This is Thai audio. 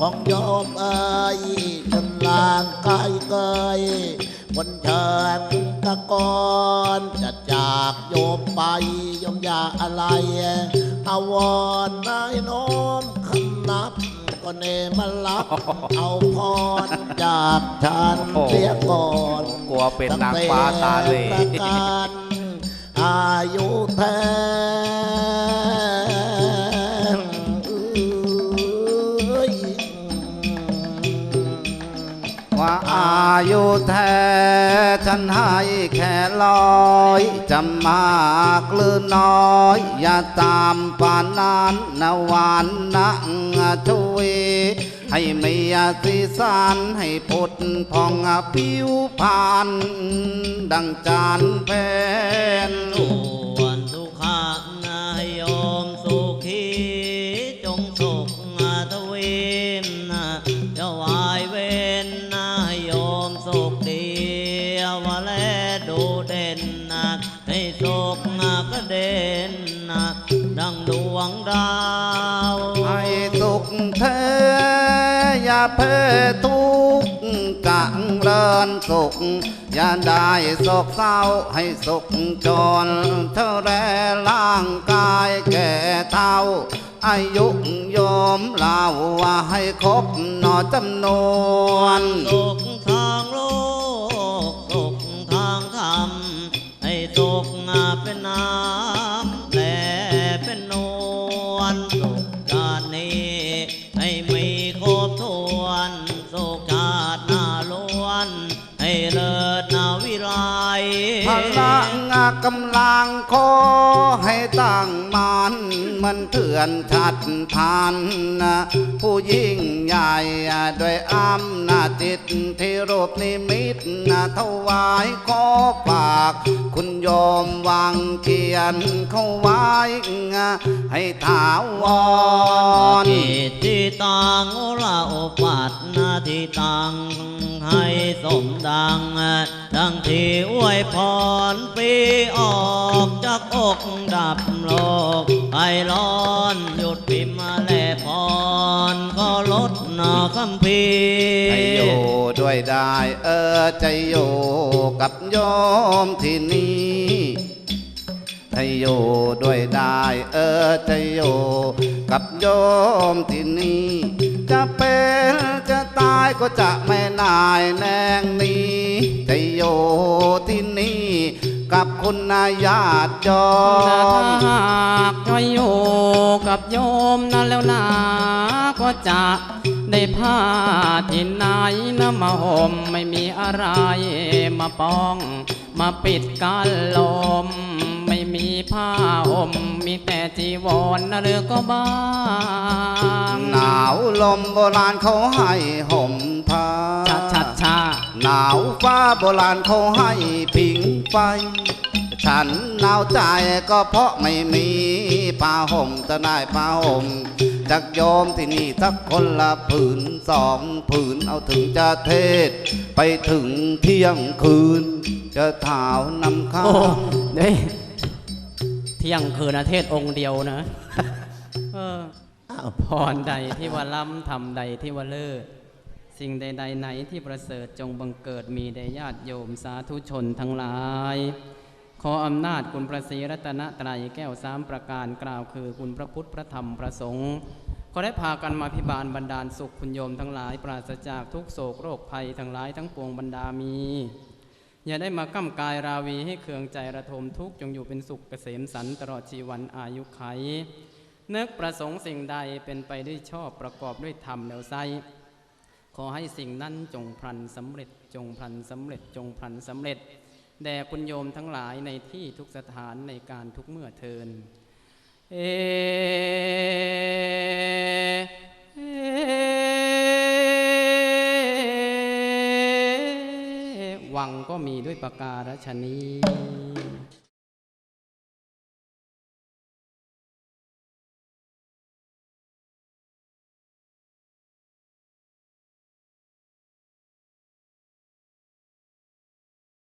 ของโยมเอ่ยจนลางกายเกยบนเชิงตะกอนจะจากโยมไปโยมอย่าอะไร อาวรณ์นายโน้มคำนับ ก็เนมารับ เอาพรจากฉันโอ้โหเสียก่อนกลัวเป็นนางฟ้าตาเหลตั้งแต่ประการอายุแท แท้ฉันให้แค่ลอยจะมากหรือน้อย อย่าตามปานนั้นนะหวานนังชวีให้มีสีสันให้พุดพองผิวพาน ดังจานเพนส่ว สุขดีวะแลดูเด่นให้สุขก็เด่นดังดวงดาวให้สุขเธออย่าเพ้อทุกข์กังเรินสุขอย่าได้โศกเศร้าให้สุขจนเท่าแรร่างกายแก่เท่า อายุโยมเล่าว่าให้ครบหนอจำนวนสุขทางโลกสุขทางธรรม ให้สุขเป็นน้ำและเป็นนวลสุขชาตินี้ ให้มีครบถ้วนสุขชาติหน้าล้วน ให้เลิศนาวิไลพลัง กำลังขอให้ตั้งมันมันเถื่อนชัดพันนะผู้ยิ่งใหญ่ด้วยอำนาจจิตที่รูปนิมิตนะถวายขอฝาก คุณโยมวางเขียนเข้าไว้ให้ถาวรจิตที่ตังโอราปัตนา ที่ตังให้สมดังดังที่อวยพรปีออกจากอกดับโลกให้ร้อนหยุดพิมพ์แลพรก็ลดหนาคำพีให้อยู่ด้วยได้เออใจอยู่กับโยมที่นี่ให้อยู่ด้วยได้เออใจอยู่กับโยมที่นี่จะเป็น ตายก็จะไม่นายแนงนี้จะอยู่ที่นี่กับคุณนายญาติโยถ้าหากว่าอยู่กับโยมนั่นแล้วนาก็จะได้ผ้าที่ไหนนะมาห่มไม่มีอะไรมาป้อง มาปิดกันลม ผ้าห่มมีแต่จีวรนะเรือก็บางหนาวลมโบราณเขาให้ห่มผ้าชาชาชาหนาวฟ้าโบราณเขาให้ผิงไฟ ฉันหนาวใจก็เพราะไม่มีผ้าห่มจะได้ผ้าห่มจากโยมที่นี่สักคนละผืนสองผืนเอาถึงจะเทศ ไปถึงเที่ยงคืน จะถาวนำข้าโอ้วเด้ยเที่ยงคืนนะเทศองค์เดียวนะเอออ้าวพรใดที่ว่าล้ำทำใดที่ว่าเลิศสิ่งใดๆไหนที่ประเสริฐจงบังเกิดมีแด่ญาติโยมสาธุชนทั้งหลาย ขออำนาจคุณพระศรีรัตนตรัยแก้วสามประการกล่าวคือคุณพระพุทธพระธรรมพระสงฆ์ขอได้พากันมาพิบาลบรรดาลสุขคุณโยมทั้งหลาย ปราศจากทุกโศกโรคภัยทั้งหลายทั้งปวงบรรดามี อย่าได้มาก้ำกายราวีให้เคืองใจระทมทุกข์จงอยู่เป็นสุขเกษมสันตลอดชีวันอายุไขนึกประสงค์สิ่งใดเป็นไปด้วยชอบประกอบด้วยธรรมแนวไซขอให้สิ่งนั้นจงพลันสำเร็จจงพลันสำเร็จจงพลันสำเร็จแด่คุณโยมทั้งหลายในที่ทุกสถานในการทุกเมื่อเทินเอ วังก็มีด้วยประการฉนี้